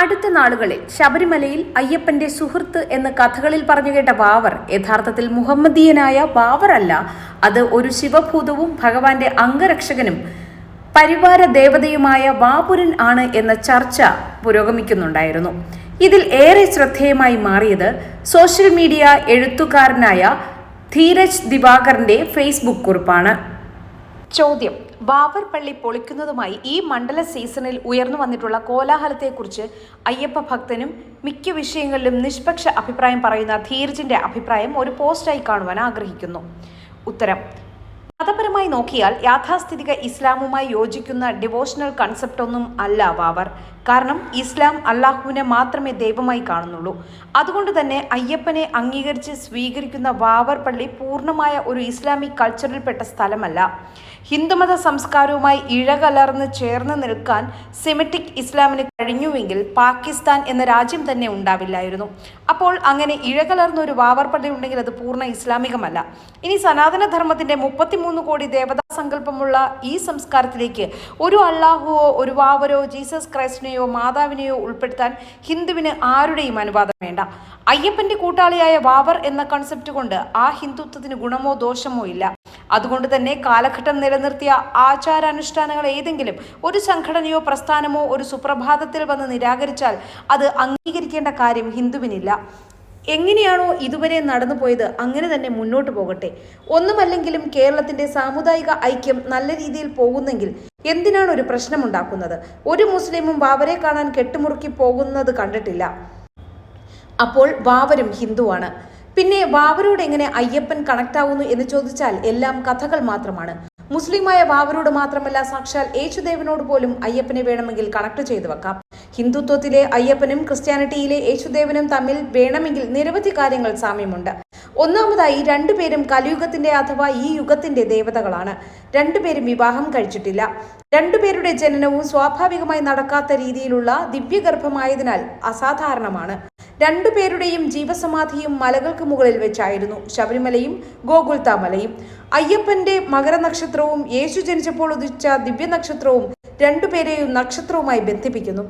അടുത്ത നാളുകളിൽ ശബരിമലയിൽ അയ്യപ്പന്റെ സുഹൃത്ത് എന്ന് കഥകളിൽ പറഞ്ഞു കേട്ട ബാവർ യഥാർത്ഥത്തിൽ മുഹമ്മദീയനായ ബാവറല്ല അത് ഒരു ശിവഭൂതവും ഭഗവാന്റെ അംഗരക്ഷകനും പരിവാര ദേവതയുമായ ബാപുരൻ ആണ് എന്ന ചർച്ച പുരോഗമിക്കുന്നുണ്ടായിരുന്നു. ഇതിൽ ഏറെ ശ്രദ്ധേയമായി മാറിയത് സോഷ്യൽ മീഡിയ എഴുത്തുകാരനായ ധീരജ് ദിവാകറിന്റെ ഫേസ്ബുക്ക് കുറിപ്പാണ്. ചോദ്യം. ബാബർ പള്ളി പൊളിക്കുന്നതുമായി ഈ മണ്ഡല സീസണിൽ ഉയർന്നു വന്നിട്ടുള്ള കോലാഹലത്തെക്കുറിച്ച് അയ്യപ്പ ഭക്തനും മിക്ക വിഷയങ്ങളിലും നിഷ്പക്ഷ അഭിപ്രായം പറയുന്ന ധീരജിന്റെ അഭിപ്രായം ഒരു പോസ്റ്റായി കാണുവാൻ ആഗ്രഹിക്കുന്നു. ഉത്തരം മതപരമായി നോക്കിയാൽ യാഥാസ്ഥിതിക ഇസ്ലാമുമായി യോജിക്കുന്ന ഡിവോഷണൽ കൺസെപ്റ്റ് ഒന്നും അല്ല വാവർ കാരണം ഇസ്ലാം അള്ളാഹുവിനെ മാത്രമേ ദൈവമായി കാണുന്നുള്ളൂ. അതുകൊണ്ട് തന്നെ അയ്യപ്പനെ അംഗീകരിച്ച് സ്വീകരിക്കുന്ന വാവർ പള്ളി പൂർണമായ ഒരു ഇസ്ലാമിക് കൾച്ചറിൽപ്പെട്ട സ്ഥലമല്ല. ഹിന്ദുമത സംസ്കാരവുമായി ഇഴകലർന്ന് ചേർന്ന് നിൽക്കാൻ സെമിറ്റിക് ഇസ്ലാമിന് കഴിഞ്ഞുവെങ്കിൽ പാകിസ്ഥാൻ എന്ന രാജ്യം തന്നെ ഉണ്ടാവില്ലായിരുന്നു. അപ്പോൾ അങ്ങനെ ഇഴകലർന്ന ഒരു വാവർ പള്ളി ഉണ്ടെങ്കിൽ അത് പൂർണ ഇസ്ലാമികമല്ല. ഇനി സനാതന ധർമ്മത്തിന്റെ മുപ്പത്തിമൂന്ന് കോടി ദേവതാ സങ്കല്പമുള്ള ഈ സംസ്കാരത്തിലേക്ക് ഒരു അള്ളാഹുവോ ഒരു വാവരോ ജീസസ് ക്രൈസ്റ്റിനെയോ മാതാവിനെയോ ഉൾപ്പെടുത്താൻ ഹിന്ദുവിന് ആരുടെയും അനുവാദം വേണ്ട. അയ്യപ്പന്റെ കൂട്ടാളിയായ വാവർ എന്ന കൺസെപ്റ്റ് കൊണ്ട് ആ ഹിന്ദുത്വത്തിന് ഗുണമോ ദോഷമോ ഇല്ല. അതുകൊണ്ട് തന്നെ കാലഘട്ടം നിലനിർത്തിയ ആചാരാനുഷ്ഠാനങ്ങൾ ഏതെങ്കിലും ഒരു സംഘടനയോ പ്രസ്ഥാനമോ ഒരു സുപ്രഭാതത്തിൽ വന്ന് നിരാകരിച്ചാൽ അത് അംഗീകരിക്കേണ്ട കാര്യം ഹിന്ദുവിനില്ല. എങ്ങനെയാണോ ഇതുവരെ നടന്നു പോയത് അങ്ങനെ തന്നെ മുന്നോട്ട് പോകട്ടെ. ഒന്നുമല്ലെങ്കിലും കേരളത്തിന്റെ സാമുദായിക ഐക്യം നല്ല രീതിയിൽ പോകുന്നെങ്കിൽ എന്തിനാണ് ഒരു പ്രശ്നമുണ്ടാക്കുന്നത് ഒരു മുസ്ലിമും ബാബരെ കാണാൻ കെട്ടുമുറുക്കി പോകുന്നത് കണ്ടിട്ടില്ല. അപ്പോൾ ബാബരും ഹിന്ദുവാണ്. പിന്നെ ബാബരോട് എങ്ങനെ അയ്യപ്പൻ കണക്ട് ആവുന്നു എന്ന് ചോദിച്ചാൽ എല്ലാം കഥകൾ മാത്രമാണ്. മുസ്ലിമായ ബാബരോട് മാത്രമല്ല സാക്ഷാൽ യേശുദേവനോട് പോലും അയ്യപ്പനെ വേണമെങ്കിൽ കണക്ട് ചെയ്തു വെക്കാം. ഹിന്ദുത്വത്തിലെ അയ്യപ്പനും ക്രിസ്ത്യാനിറ്റിയിലെ യേശുദേവനും തമ്മിൽ വേണമെങ്കിൽ നിരവധി കാര്യങ്ങൾ സാമ്യമുണ്ട്. ഒന്നാമതായി രണ്ടുപേരും കലിയുഗത്തിന്റെ അഥവാ ഈ യുഗത്തിന്റെ ദേവതകളാണ്. രണ്ടുപേരും വിവാഹം കഴിച്ചിട്ടില്ല. രണ്ടുപേരുടെ ജനനവും സ്വാഭാവികമായി നടക്കാത്ത രീതിയിലുള്ള ദിവ്യഗർഭമായതിനാൽ അസാധാരണമാണ്. രണ്ടുപേരുടെയും ജീവസമാധിയും മലകൾക്ക് മുകളിൽ വെച്ചായിരുന്നു ശബരിമലയും ഗോകുൽത്താമലയും അയ്യപ്പന്റെ മകരനക്ഷത്രവും യേശു ജനിച്ചപ്പോൾ ഉദിച്ച ദിവ്യനക്ഷത്രവും രണ്ടുപേരെയും നക്ഷത്രവുമായി ബന്ധിപ്പിക്കുന്നു.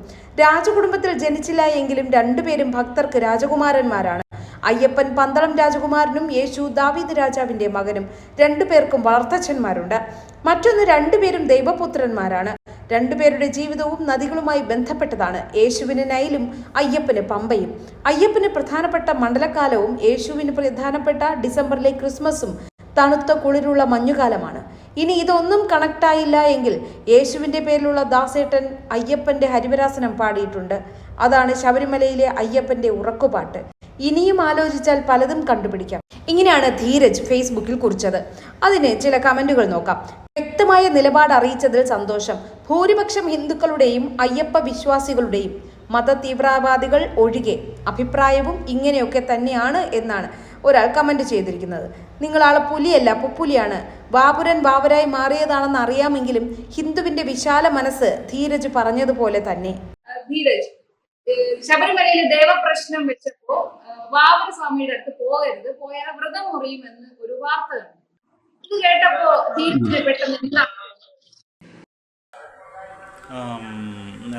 രാജകുടുംബത്തിൽ ജനിച്ചില്ല എങ്കിലും രണ്ടുപേരും ഭക്തർക്ക് രാജകുമാരന്മാരാണ്. അയ്യപ്പൻ പന്തളം രാജകുമാരനും യേശു ദാവീദ് രാജാവിന്റെ മകനും രണ്ടുപേർക്കും വളർത്തച്ഛന്മാരുണ്ട്. മറ്റൊന്ന് രണ്ടുപേരും ദൈവപുത്രന്മാരാണ്. രണ്ടുപേരുടെ ജീവിതവും നദികളുമായി ബന്ധപ്പെട്ടതാണ് യേശുവിന് നൈലും അയ്യപ്പന് പമ്പയും. അയ്യപ്പന് പ്രധാനപ്പെട്ട മണ്ഡലകാലവും യേശുവിന് പ്രധാനപ്പെട്ട ഡിസംബറിലെ ക്രിസ്മസും തണുത്ത കുളിരുള്ള മഞ്ഞുകാലമാണ്. ഇനി ഇതൊന്നും കണക്റ്റായില്ല എങ്കിൽ യേശുവിന്റെ പേരിലുള്ള ദാസേട്ടൻ അയ്യപ്പന്റെ ഹരിവരാസനം പാടിയിട്ടുണ്ട്. അതാണ് ശബരിമലയിലെ അയ്യപ്പന്റെ ഉറക്കുപാട്ട്. ഇനിയും ആലോചിച്ചാൽ പലതും കണ്ടുപിടിക്കാം. ഇങ്ങനെയാണ് ധീരജ് ഫേസ്ബുക്കിൽ കുറിച്ചത്. അതിന് ചില കമന്റുകൾ നോക്കാം. വ്യക്തമായ നിലപാട് അറിയിച്ചതിൽ സന്തോഷം. ഭൂരിപക്ഷം ഹിന്ദുക്കളുടെയും അയ്യപ്പ വിശ്വാസികളുടെയും മത തീവ്രവാദികൾ ഒഴികെ അഭിപ്രായവും ഇങ്ങനെയൊക്കെ തന്നെയാണ് എന്നാണ് ഒരാൾ കമന്റ് ചെയ്തിരിക്കുന്നത്. നിങ്ങൾ ആളെ പുലിയല്ല പുപ്പുലിയാണ്. ബാബുരൻ ബാബുരായി മാറിയതാണെന്ന് അറിയാമെങ്കിലും ഹിന്ദുവിന്റെ വിശാല മനസ്സ് ധീരജ് പറഞ്ഞതുപോലെ തന്നെ. ധീരജ് ശബരിമലയിലെ ദേവപ്രശ്നം വെച്ചപ്പോ വാമന സ്വാമിയുടെ അടുത്ത് പോകരുത്. പോയാൽ വ്രതം മുറിയുമെന്ന് ഒരു വാർത്ത കണ്ടു. ഇത് കേട്ടപ്പോ ധീരജിന് പെട്ടെന്ന് എന്താണ്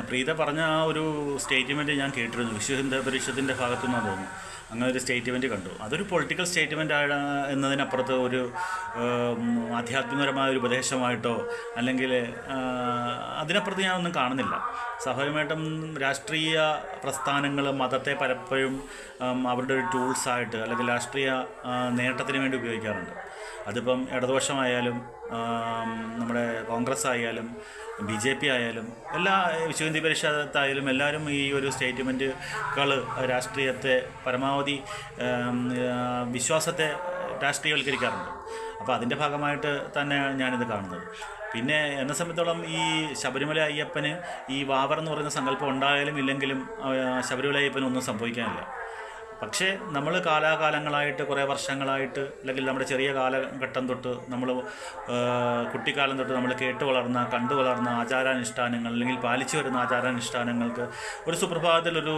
പ്രീത പറഞ്ഞ ആ ഒരു സ്റ്റേറ്റ്മെന്റ് ഞാൻ കേട്ടിരുന്നു. വിശ്വ ഹിന്ദു പരിഷത്തിന്റെ ഭാഗത്തു നിന്നാണ് തോന്നുന്നു. അങ്ങനെ ഒരു സ്റ്റേറ്റ്മെന്റ് കണ്ടു. അതൊരു പൊളിറ്റിക്കൽ സ്റ്റേറ്റ്മെന്റ് ആണ് എന്നതിനപ്പുറത്ത് ഒരു ആധ്യാത്മികപരമായ ഒരു ഉപദേശമായിട്ടോ അല്ലെങ്കിൽ അതിനപ്പുറത്ത് ഞാനൊന്നും കാണുന്നില്ല. സ്വാഭാവികമായിട്ടും രാഷ്ട്രീയ പ്രസ്ഥാനങ്ങൾ മതത്തെ പലപ്പോഴും അവരുടെ ഒരു ടൂൾസായിട്ട് അല്ലെങ്കിൽ രാഷ്ട്രീയ നേട്ടത്തിന് വേണ്ടി ഉപയോഗിക്കാറുണ്ട്. അതിപ്പം ഇടതുപക്ഷമായാലും നമ്മുടെ കോൺഗ്രസ് ആയാലും ബി ജെ പി ആയാലും എല്ലാ വിശ്വഹിന്ദി പരിഷത്തായാലും എല്ലാവരും ഈ ഒരു സ്റ്റേറ്റ്മെന്റുകൾ രാഷ്ട്രീയത്തെ പരമാവധി വിശ്വാസത്തെ രാഷ്ട്രീയവൽക്കരിക്കാറുണ്ട്. അപ്പോൾ അതിന്റെ ഭാഗമായിട്ട് തന്നെ ഞാനിത് കാണുന്നത്. പിന്നെ എന്നെ സംബന്ധിച്ചോളം ഈ ശബരിമല അയ്യപ്പന് ഈ വാവർ എന്ന് പറയുന്ന സങ്കല്പം ഉണ്ടായാലും ഇല്ലെങ്കിലും ശബരിമല അയ്യപ്പന് ഒന്നും സംഭവിക്കാനില്ല. പക്ഷേ നമ്മൾ കാലാകാലങ്ങളായിട്ട് കുറേ വർഷങ്ങളായിട്ട് അല്ലെങ്കിൽ നമ്മുടെ ചെറിയ കാലഘട്ടം തൊട്ട് നമ്മൾ കുട്ടിക്കാലം തൊട്ട് നമ്മൾ കേട്ട് വളർന്ന കണ്ടു വളർന്ന ആചാരാനുഷ്ഠാനങ്ങൾ അല്ലെങ്കിൽ പാലിച്ചു വരുന്ന ആചാരാനുഷ്ഠാനങ്ങൾക്ക് ഒരു സുപ്രഭാതത്തിൽ ഒരു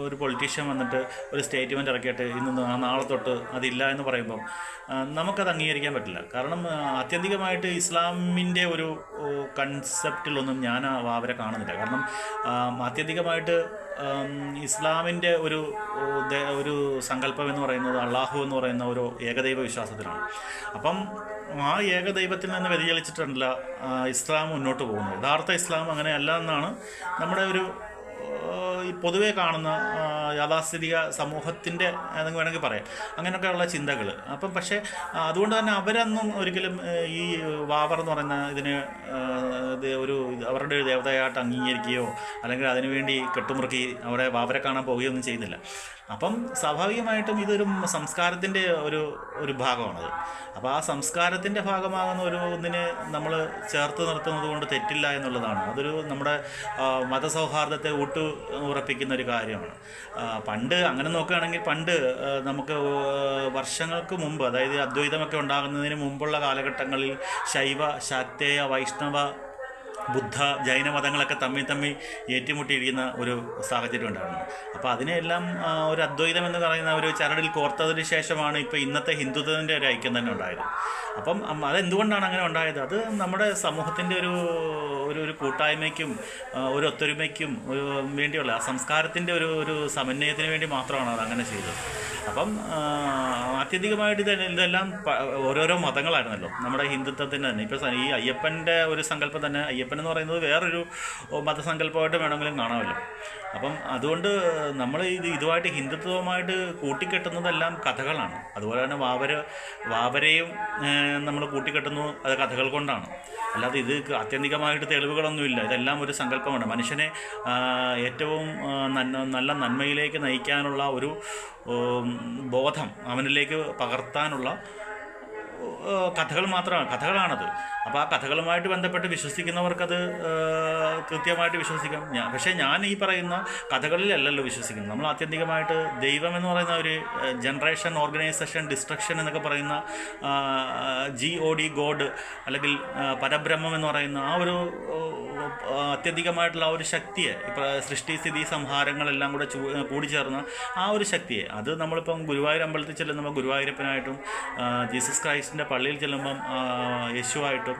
ഒരു പൊളിറ്റീഷ്യൻ വന്നിട്ട് ഒരു സ്റ്റേറ്റ്മെന്റ് ഇറക്കിയിട്ട് ഇന്ന് നാളെ തൊട്ട് അതില്ല എന്ന് പറയുമ്പം ആ, നമുക്കത് അംഗീകരിക്കാൻ പറ്റില്ല. കാരണം ആത്യന്തികമായിട്ട് ഇസ്ലാമിന്റെ ഒരു കൺസെപ്റ്റിലൊന്നും ഞാൻ അവരെ കാണുന്നില്ല. കാരണം ആത്യന്തികമായിട്ട് ഇസ്ലാമിന്റെ ഒരു ഒരു സങ്കല്പം എന്ന് പറയുന്നത് അള്ളാഹു എന്ന് പറയുന്ന ഒരു ഏകദൈവ വിശ്വാസത്തിലാണ്. അപ്പം ആ ഏകദൈവത്തിൽ നിന്ന് വ്യതിചലിച്ചിട്ടല്ല ഇസ്ലാം മുന്നോട്ട് പോകുന്നത്. യഥാർത്ഥ ഇസ്ലാം അങ്ങനെയല്ല എന്നാണ് നമ്മുടെ ഒരു ഈ പൊതുവേ കാണുന്ന യാഥാസ്ഥിതിക സമൂഹത്തിന്റെ എന്ന് വേണമെങ്കിൽ പറയാം. അങ്ങനെയൊക്കെയുള്ള ചിന്തകൾ അപ്പം പക്ഷേ അതുകൊണ്ട് തന്നെ അവരൊന്നും ഒരിക്കലും ഈ വാവർ എന്ന് പറയുന്ന ഇതിന് ഒരു അവരുടെ ഒരു ദേവതയായിട്ട് അംഗീകരിക്കുകയോ അല്ലെങ്കിൽ അതിനുവേണ്ടി കെട്ടുമുറുക്കി അവിടെ വാവരെ കാണാൻ പോവുകയോ ഒന്നും ചെയ്യുന്നില്ല. അപ്പം സ്വാഭാവികമായിട്ടും ഇതൊരു സംസ്കാരത്തിന്റെ ഒരു ഒരു ഭാഗമാണത്. അപ്പോൾ ആ സംസ്കാരത്തിന്റെ ഭാഗമാകുന്ന ഒരു ഒന്നിനെ നമ്മൾ ചേർത്ത് നിർത്തുന്നത് കൊണ്ട് തെറ്റില്ല എന്നുള്ളതാണ്. അതൊരു നമ്മുടെ മതസൗഹാർദ്ദത്തെ ഊട്ടു ഉറപ്പിക്കുന്ന ഒരു കാര്യമാണ്. പണ്ട് അങ്ങനെ നോക്കുകയാണെങ്കിൽ പണ്ട് നമുക്ക് വർഷങ്ങൾക്ക് മുമ്പ് അതായത് അദ്വൈതമൊക്കെ ഉണ്ടാകുന്നതിന് മുമ്പുള്ള കാലഘട്ടങ്ങളിൽ ശൈവ ശാക്തേയ വൈഷ്ണവ ബുദ്ധ ജൈന മതങ്ങളൊക്കെ തമ്മിൽ തമ്മിൽ ഏറ്റുമുട്ടിയിരിക്കുന്ന ഒരു സാഹചര്യം ഉണ്ടായിരുന്നു. അപ്പോൾ അതിനെല്ലാം ഒരു അദ്വൈതം എന്ന് പറയുന്ന ഒരു ചരടിൽ കോർത്തതിന് ശേഷമാണ് ഇപ്പോൾ ഇന്നത്തെ ഹിന്ദുത്വത്തിന്റെ ഒരു ഐക്യം തന്നെ ഉണ്ടായത്. അപ്പം അതെന്തുകൊണ്ടാണ് അങ്ങനെ ഉണ്ടായത്? അത് നമ്മുടെ സമൂഹത്തിന്റെ ഒരു ഒരു ഒരു കൂട്ടായ്മയ്ക്കും ഒരു ഒത്തൊരുമയ്ക്കും വേണ്ടിയുള്ള ആ സംസ്കാരത്തിന്റെ ഒരു ഒരു സമന്വയത്തിന് വേണ്ടി മാത്രമാണ് അത് അങ്ങനെ ചെയ്തത്. അപ്പം അത്യധികമായിട്ട് ഇത് ഇതെല്ലാം ഓരോരോ മതങ്ങളായിരുന്നല്ലോ. നമ്മുടെ ഹിന്ദുത്വത്തിന് തന്നെ. ഇപ്പോൾ ഈ അയ്യപ്പന്റെ ഒരു സങ്കല്പം തന്നെ അയ്യപ്പൻ എന്ന് പറയുന്നത് വേറൊരു മതസങ്കല്പമായിട്ട് വേണമെങ്കിലും കാണാമല്ലോ. അപ്പം അതുകൊണ്ട് നമ്മൾ ഇത് ഇതുമായിട്ട് ഹിന്ദുത്വവുമായിട്ട് കൂട്ടിക്കെട്ടുന്നതെല്ലാം കഥകളാണ്. അതുപോലെ തന്നെ വാവര് വാവരെയും നമ്മൾ കൂട്ടിക്കെട്ടുന്നു അത് കഥകൾ കൊണ്ടാണ്. അല്ലാതെ ഇത് ആത്യന്തികമായിട്ട് തെളിവുകളൊന്നുമില്ല. ഇതെല്ലാം ഒരു സങ്കല്പമാണ്. മനുഷ്യനെ ഏറ്റവും നന്മ നല്ല നന്മയിലേക്ക് നയിക്കാനുള്ള ഒരു ബോധം അവനിലേക്ക് പകർത്താനുള്ള കഥകൾ മാത്രമാണ്. കഥകളാണത്. അപ്പോൾ ആ കഥകളുമായിട്ട് ബന്ധപ്പെട്ട് വിശ്വസിക്കുന്നവർക്കത് കൃത്യമായിട്ട് വിശ്വസിക്കാം. ഞാൻ പക്ഷേ ഞാൻ ഈ പറയുന്ന കഥകളിലല്ലല്ലോ വിശ്വസിക്കുന്നത്. നമ്മൾ ആത്യന്തികമായിട്ട് ദൈവം എന്ന് പറയുന്ന ഒരു ജനറേഷൻ ഓർഗനൈസേഷൻ ഡിസ്ട്രക്ഷൻ എന്നൊക്കെ പറയുന്ന ജി ഒ ഡി ഗോഡ് അല്ലെങ്കിൽ പരബ്രഹ്മം എന്ന് പറയുന്ന ആ ഒരു അത്യധികമായിട്ടുള്ള ആ ഒരു ശക്തിയെ ഇപ്പോൾ സൃഷ്ടി സ്ഥിതി സംഹാരങ്ങളെല്ലാം കൂടെ കൂടി ചേർന്ന ആ ഒരു ശക്തിയെ. അത് നമ്മളിപ്പം ഗുരുവായൂർ അമ്പലത്തിൽ ചെല്ലുമ്പോൾ ഗുരുവായൂരപ്പനായിട്ടും ജീസസ് ക്രൈസ്റ്റിന്റെ പള്ളിയിൽ ചെല്ലുമ്പം യേശുവായിട്ടും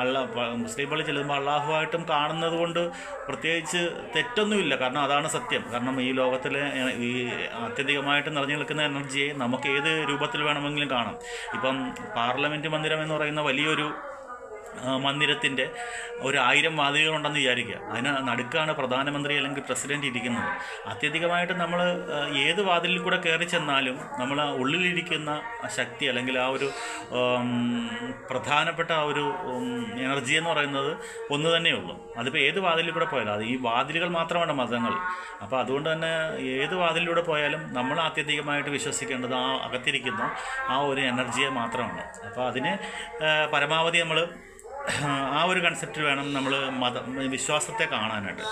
അള്ള മുസ്ലിം പള്ളി ചെല്ലുമ്പോൾ അള്ളാഹുവായിട്ടും കാണുന്നത് കൊണ്ട് പ്രത്യേകിച്ച് തെറ്റൊന്നുമില്ല. കാരണം അതാണ് സത്യം. കാരണം ഈ ലോകത്തിലെ ഈ അത്യധികമായിട്ട് നിറഞ്ഞു നിൽക്കുന്ന എനർജിയെ നമുക്ക് ഏത് രൂപത്തിൽ വേണമെങ്കിലും കാണാം. ഇപ്പം പാർലമെന്റ് മന്ദിരം എന്ന് പറയുന്ന വലിയൊരു മന്ദിരത്തിന്റെ ഒരു ആയിരം വാതിലുകളുണ്ടെന്ന് വിചാരിക്കുക. അതിന് നടുക്കാണ് പ്രധാനമന്ത്രി അല്ലെങ്കിൽ പ്രസിഡന്റ് ഇരിക്കുന്നത്. അത്യധികമായിട്ട് നമ്മൾ ഏത് വാതിലിൽ കൂടെ കയറി ചെന്നാലും നമ്മൾ ആ ഉള്ളിലിരിക്കുന്ന ശക്തി അല്ലെങ്കിൽ ആ ഒരു പ്രധാനപ്പെട്ട ആ ഒരു എനർജി എന്ന് പറയുന്നത് ഒന്ന് തന്നെയുള്ളൂ അതിപ്പോൾ ഏത് വാതിലിൽ കൂടെ പോയാലും അത് ഈ വാതിലുകൾ മാത്രമാണ് മതങ്ങൾ. അപ്പോൾ അതുകൊണ്ട് തന്നെ ഏത് വാതിലിലൂടെ പോയാലും നമ്മൾ ആത്യന്തികമായിട്ട് വിശ്വസിക്കേണ്ടത് ആ അകത്തിരിക്കുന്ന ആ ഒരു എനർജിയെ മാത്രമാണ്. അപ്പോൾ അതിനെ പരമാവധി നമ്മൾ ആ ഒരു കൺസെപ്റ്റ് വേണം നമ്മൾ മത വിശ്വാസത്തെ കാണാനായിട്ട്.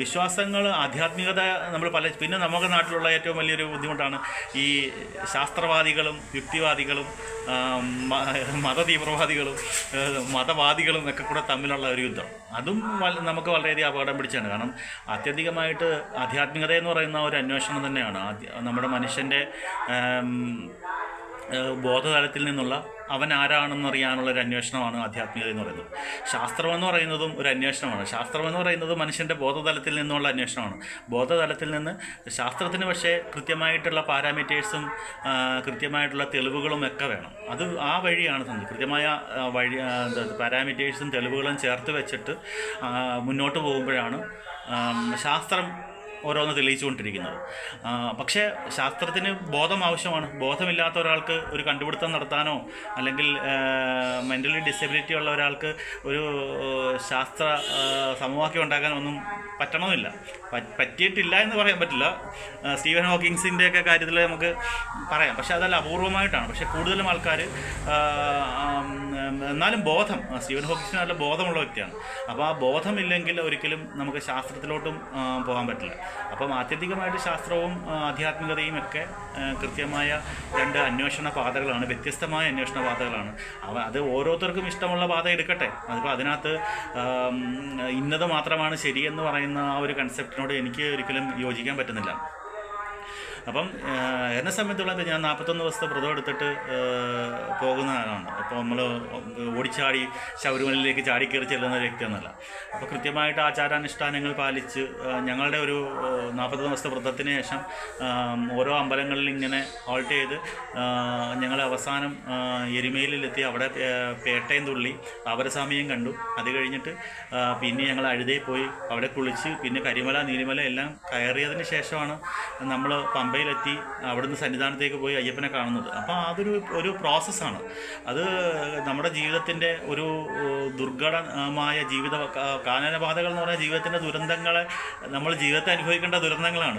വിശ്വാസങ്ങൾ ആധ്യാത്മികത നമ്മൾ പല പിന്നെ നമ്മുടെ നാട്ടിലുള്ള ഏറ്റവും വലിയൊരു ബുദ്ധിമുട്ടാണ് ഈ ശാസ്ത്രവാദികളും യുക്തിവാദികളും മത തീവ്രവാദികളും മതവാദികളും ഒക്കെ കൂടെ തമ്മിലുള്ള ഒരു യുദ്ധം. അതും നമുക്ക് വളരെയധികം അപകടം പിടിച്ചാണ്. കാരണം അത്യധികമായിട്ട് ആധ്യാത്മികത എന്ന് പറയുന്ന ഒരു അന്വേഷണം തന്നെയാണ്. നമ്മുടെ മനുഷ്യന്റെ ബോധതലത്തിൽ നിന്നുള്ള അവൻ ആരാണെന്നറിയാനുള്ള ഒരു അന്വേഷണമാണ് ആധ്യാത്മികത എന്ന് പറയുന്നത്. ശാസ്ത്രം എന്ന് പറയുന്നതും ഒരു അന്വേഷണമാണ്. ശാസ്ത്രം എന്ന് പറയുന്നത് മനുഷ്യന്റെ ബോധതലത്തിൽ നിന്നുള്ള അന്വേഷണമാണ്. ബോധതലത്തിൽ നിന്ന് ശാസ്ത്രത്തിന് പക്ഷേ കൃത്യമായിട്ടുള്ള പാരാമീറ്റേഴ്സും കൃത്യമായിട്ടുള്ള തെളിവുകളും ഒക്കെ വേണം. അത് ആ വഴിയാണ് സന്ധി കൃത്യമായ വഴി പാരാമീറ്റേഴ്സും തെളിവുകളും ചേർത്ത് വെച്ചിട്ട് മുന്നോട്ട് പോകുമ്പോഴാണ് ശാസ്ത്രം ഓരോന്ന് തെളിയിച്ചുകൊണ്ടിരിക്കുന്നത്. പക്ഷേ ശാസ്ത്രത്തിന് ബോധം ആവശ്യമാണ്. ബോധമില്ലാത്ത ഒരാൾക്ക് ഒരു കണ്ടുപിടുത്തം നടത്താനോ അല്ലെങ്കിൽ മെന്റലി ഡിസബിലിറ്റി ഉള്ള ഒരാൾക്ക് ഒരു ശാസ്ത്ര സമവാക്യം ഉണ്ടാക്കാൻ ഒന്നും പറ്റണമെന്നില്ല പറ്റിയിട്ടില്ല എന്ന് പറയാൻ പറ്റില്ല. സ്റ്റീവൻ ഹോക്കിങ്സിന്റെ ഒക്കെ കാര്യത്തിൽ നമുക്ക് പറയാം. പക്ഷേ അതല്ല അപൂർവമായിട്ടാണ്. പക്ഷേ കൂടുതലും ആൾക്കാർ എന്നാലും ബോധം. സ്റ്റീവൻ ഹോക്കിസിന് നല്ല ബോധമുള്ള വ്യക്തിയാണ്. അപ്പോൾ ആ ബോധമില്ലെങ്കിൽ ഒരിക്കലും നമുക്ക് ശാസ്ത്രത്തിലോട്ടും പോകാൻ പറ്റില്ല. അപ്പം ആത്യന്തികമായിട്ട് ശാസ്ത്രവും ആധ്യാത്മികതയും ഒക്കെ കൃത്യമായ രണ്ട് അന്വേഷണ പാതകളാണ് വ്യത്യസ്തമായ അന്വേഷണ പാതകളാണ്. അവ അത് ഓരോരുത്തർക്കും ഇഷ്ടമുള്ള പാത എടുക്കട്ടെ. അതിപ്പോൾ അതിനകത്ത് ഇന്നത് മാത്രമാണ് ശരിയെന്ന് പറയുന്ന ആ ഒരു കൺസെപ്റ്റിനോട് എനിക്ക് ഒരിക്കലും യോജിക്കാൻ പറ്റുന്നില്ല. അപ്പം എന്നെ സംബന്ധിച്ചുള്ളത് ഞാൻ നാൽപ്പത്തൊന്ന് ദിവസത്തെ വ്രതം എടുത്തിട്ട് പോകുന്ന ആളാണ്. അപ്പോൾ നമ്മൾ ഓടിച്ചാടി ശബരിമലയിലേക്ക് ചാടിക്കയറി ചെല്ലുന്ന ഒരു വ്യക്തിയൊന്നുമല്ല. അപ്പോൾ കൃത്യമായിട്ട് ആചാരാനുഷ്ഠാനങ്ങൾ പാലിച്ച് ഞങ്ങളുടെ ഒരു നാൽപ്പത്തൊന്ന് ദിവസത്തെ വ്രതത്തിന് ശേഷം ഓരോ അമ്പലങ്ങളിൽ ഇങ്ങനെ ഹോൾട്ട് ചെയ്ത് ഞങ്ങൾ അവസാനം എരുമേലിലെത്തി അവിടെ പേട്ടയും തുള്ളി പാവരസ്വാമിയും കണ്ടു. അത് കഴിഞ്ഞിട്ട് പിന്നെ ഞങ്ങൾ അഴുതയിൽ പോയി അവിടെ കുളിച്ച് പിന്നെ കരിമല നീലിമല എല്ലാം കയറിയതിന് ശേഷമാണ് നമ്മൾ പമ്പയിലെത്തി അവിടുന്ന് സന്നിധാനത്തേക്ക് പോയി അയ്യപ്പനെ കാണുന്നത്. അപ്പോൾ അതൊരു ഒരു പ്രോസസ്സാണ്. അത് നമ്മുടെ ജീവിതത്തിന്റെ ഒരു ദുർഘടമായ ജീവിത കാനനബാധകൾ എന്ന് പറഞ്ഞാൽ ജീവിതത്തിന്റെ ദുരന്തങ്ങളെ നമ്മൾ ജീവിതത്തെ അനുഭവിക്കേണ്ട ദുരന്തങ്ങളാണ്.